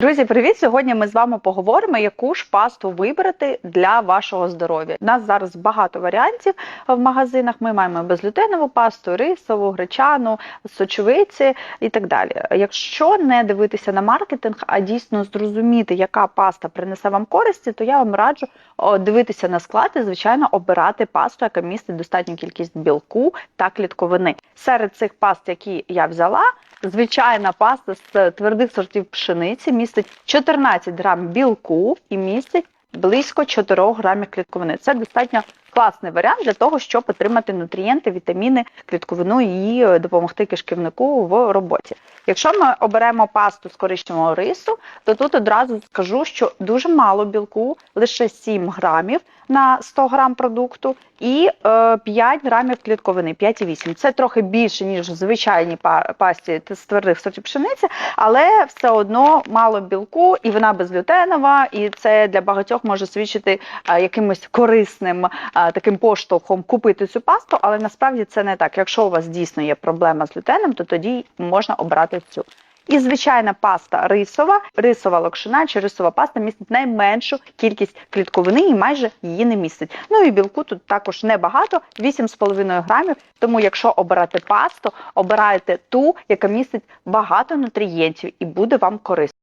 Друзі, привіт! Сьогодні ми з вами поговоримо, яку ж пасту вибрати для вашого здоров'я. У нас зараз багато варіантів в магазинах. Ми маємо безглютенову пасту, рисову, гречану, сочовиці і так далі. Якщо не дивитися на маркетинг, а дійсно зрозуміти, яка паста принесе вам користі, то я вам раджу дивитися на склад і, звичайно, обирати пасту, яка містить достатню кількість білку та клітковини. Серед цих паст, які я взяла, Звичайна паста з твердих сортів пшениці містить 14 грам білку і містить близько 4 грамів клітковини. Це достатньо класний варіант для того, щоб отримати нутрієнти, вітаміни, клітковину і е, допомогти кишківнику в роботі. Якщо ми оберемо пасту з коричневого рису, то тут одразу скажу, що дуже мало білку, лише 7 грамів на 100 грам продукту і е, 5 грамів клітковини, 5,8. Це трохи більше, ніж в звичайній па- пасті з твердих сортів пшениці, але все одно мало білку, і вона безглютенова, і це для багатьох може свідчити е, якимось корисним е, таким поштовхом купити цю пасту, але насправді це не так. Якщо у вас дійсно є проблема з глютеном, то тоді можна обрати цю. І звичайна паста рисова, рисова локшина чи рисова паста містить найменшу кількість клітковини і майже її не містить. Ну і білку тут також небагато, 8,5 грамів. Тому, якщо обирати пасту, обирайте ту, яка містить багато нутрієнтів і буде вам корисно.